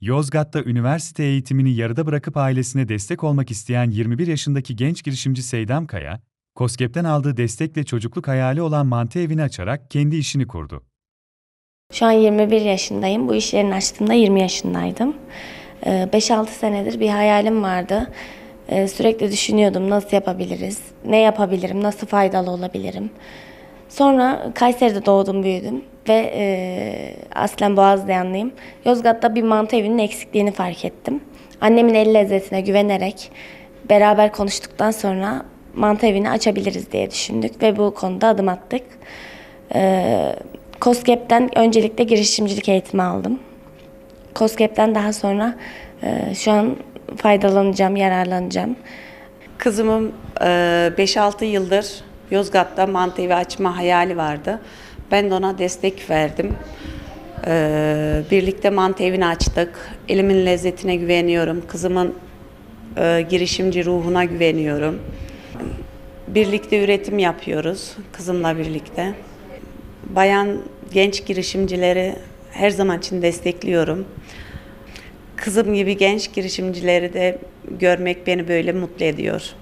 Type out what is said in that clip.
Yozgat'ta üniversite eğitimini yarıda bırakıp ailesine destek olmak isteyen 21 yaşındaki genç girişimci Seydam Kaya, KOSGEB'den aldığı destekle çocukluk hayali olan mantı evini açarak kendi işini kurdu. Şu an 21 yaşındayım. Bu iş yerini açtığımda 20 yaşındaydım. Ee, 5-6 senedir bir hayalim vardı. Ee, Sürekli düşünüyordum nasıl yapabiliriz, ne yapabilirim, nasıl faydalı olabilirim. Sonra Kayseri'de doğdum, büyüdüm ve e, aslen Boğazlayanlıyım. Yozgat'ta bir mantı evinin eksikliğini fark ettim. Annemin el lezzetine güvenerek beraber konuştuktan sonra mantı evini açabiliriz diye düşündük ve bu konuda adım attık. Ee, COSGAP'ten öncelikle girişimcilik eğitimi aldım. COSGAP'ten daha sonra e, şu an faydalanacağım, yararlanacağım. Kızımın e, 5-6 yıldır Yozgat'ta mantı evi açma hayali vardı. Ben de ona destek verdim. E, Birlikte mantı evini açtık. Elimin lezzetine güveniyorum. Kızımın e, girişimci ruhuna güveniyorum. Birlikte üretim yapıyoruz kızımla birlikte. Bayan genç girişimcileri her zaman için destekliyorum. Kızım gibi genç girişimcileri de görmek beni böyle mutlu ediyor.